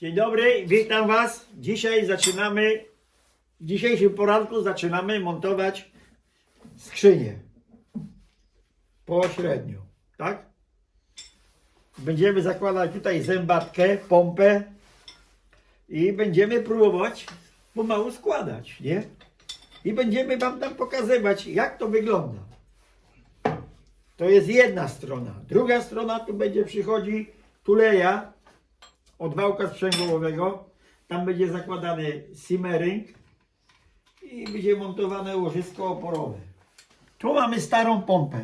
Dzień dobry, witam Was. Dzisiaj zaczynamy, w dzisiejszym poranku zaczynamy montować skrzynię. Pośrednio, tak? Będziemy zakładać tutaj zębatkę, pompę i będziemy próbować pomału składać, nie? I będziemy Wam tam pokazywać, jak to wygląda. To jest jedna strona. Druga strona tu będzie przychodzi tuleja od wałka sprzęgłowego. Tam będzie zakładany simmering i będzie montowane łożysko oporowe. Tu mamy starą pompę.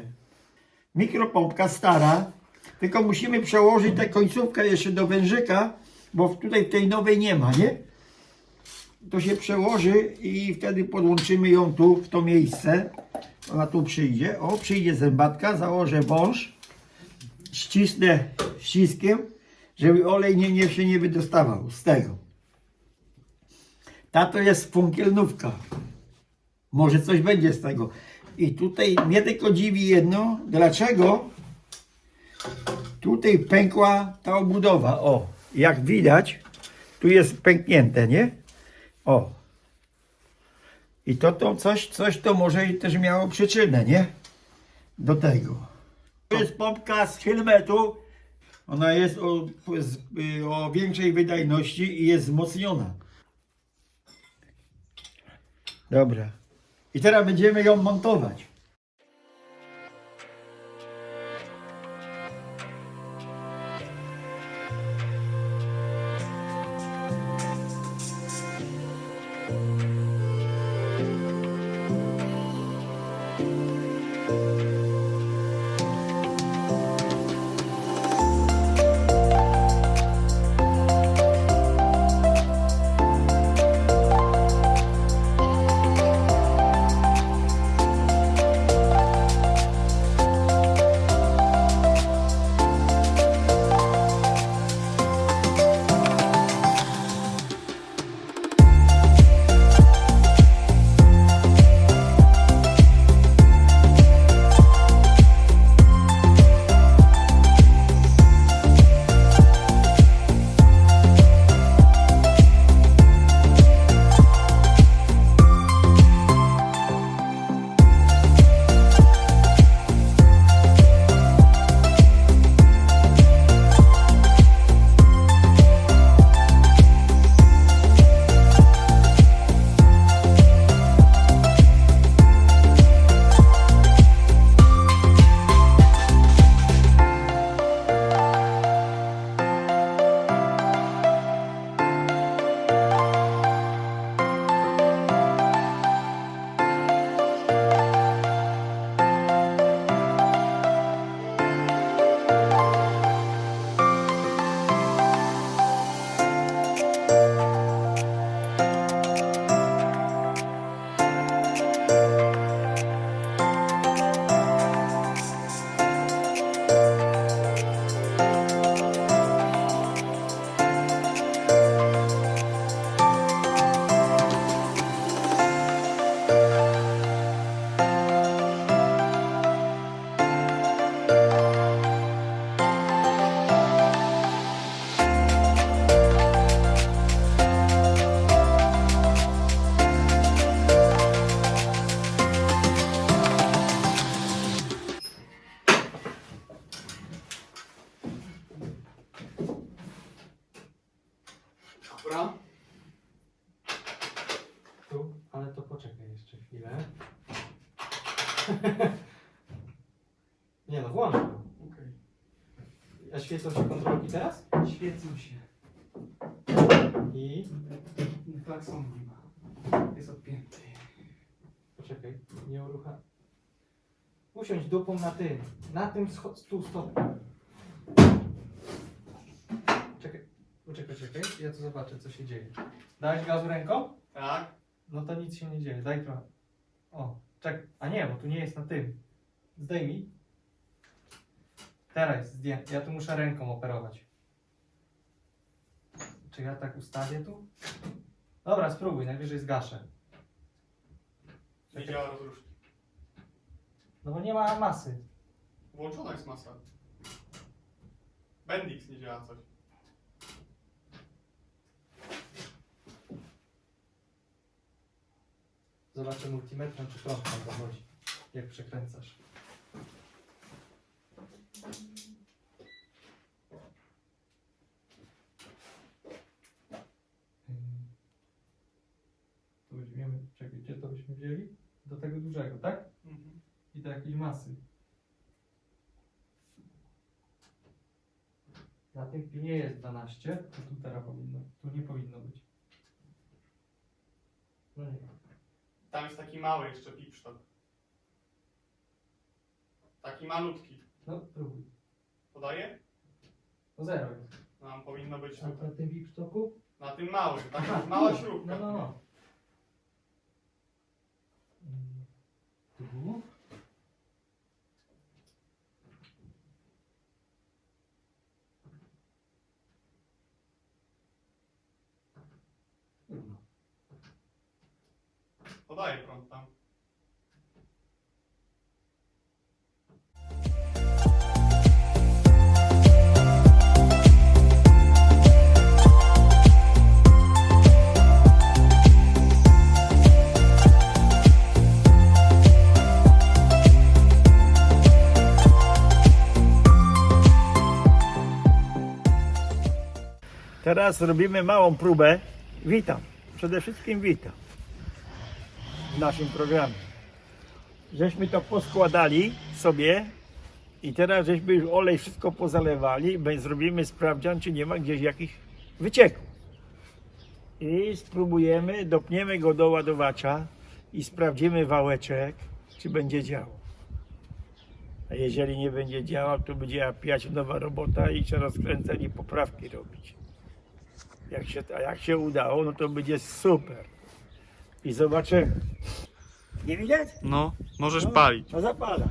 Mikropompka stara, tylko musimy przełożyć tę końcówkę jeszcze do wężyka, bo tutaj tej nowej nie ma, nie? To się przełoży i wtedy podłączymy ją tu w to miejsce. Ona tu przyjdzie. O, przyjdzie zębatka, założę wąż, ścisnę ściskiem, żeby olej nie, nie się nie wydostawał z tego. Ta to jest funkielnówka. Może coś będzie z tego. I tutaj mnie tylko dziwi jedno, dlaczego tutaj pękła ta obudowa. O, jak widać, tu jest pęknięte, nie? O. I to, to coś, coś to może też miało przyczynę, nie? Do tego. To jest pompka z helmetu. Ona jest o, y, o większej wydajności i jest wzmocniona. Dobra. I teraz będziemy ją montować. Dobra. Tu, ale to poczekaj jeszcze chwilę. Nie no, włącz go. A świecą się kontrolki teraz? Świecą się. I... Klaksonu nie ma. Jest odpięty. Poczekaj, nie urucha... Usiądź dupą na tym. Na tym tu stopniu. Czekaj, poczekaj, czekaj. Ja tu zobaczę, co się dzieje. Dałeś gazu ręką? Tak. No to nic się nie dzieje. Daj trochę. O, czek. A nie, bo tu nie jest na tym. Zdejmij. Teraz zdjęty. Ja tu muszę ręką operować. Czy ja tak ustawię tu? Dobra, spróbuj. Najwyżej zgaszę. Nie działa rozruszki. No bo nie ma masy. Włączona jest masa. Bendix nie działa coś. Zobaczę multimetrem, czy prąd tam dochodzi, jak przekręcasz. Tu weźmiemy, czekaj, gdzie to byśmy wzięli? Do tego dużego, tak? Mhm. I do jakiejś masy. Na tym pinie jest 12, to tu teraz powinno, tu nie powinno być. No nie. Tam jest taki mały jeszcze pipsztok. Taki malutki. No próbuj. Podaję? No zero jest. Nam powinno być A tutaj. na tym wipsztoku? Na tym małym, taka mała śrubka. No, no, no. Podaję prąd tam. Teraz robimy małą próbę. Witam. Przede wszystkim witam w naszym programie. Żeśmy to poskładali sobie i teraz żeśmy już olej wszystko pozalewali. Będzie zrobimy sprawdzian, czy nie ma gdzieś jakichś wycieków. I spróbujemy, dopniemy go do ładowacza i sprawdzimy wałeczek, czy będzie działał. A jeżeli nie będzie działał, to będzie pijać nowa robota i trzeba rozkręcać i poprawki robić. Jak się, a jak się udało, no to będzie super. I zobaczymy. Nie widać? No, możesz No, palić. No zapala.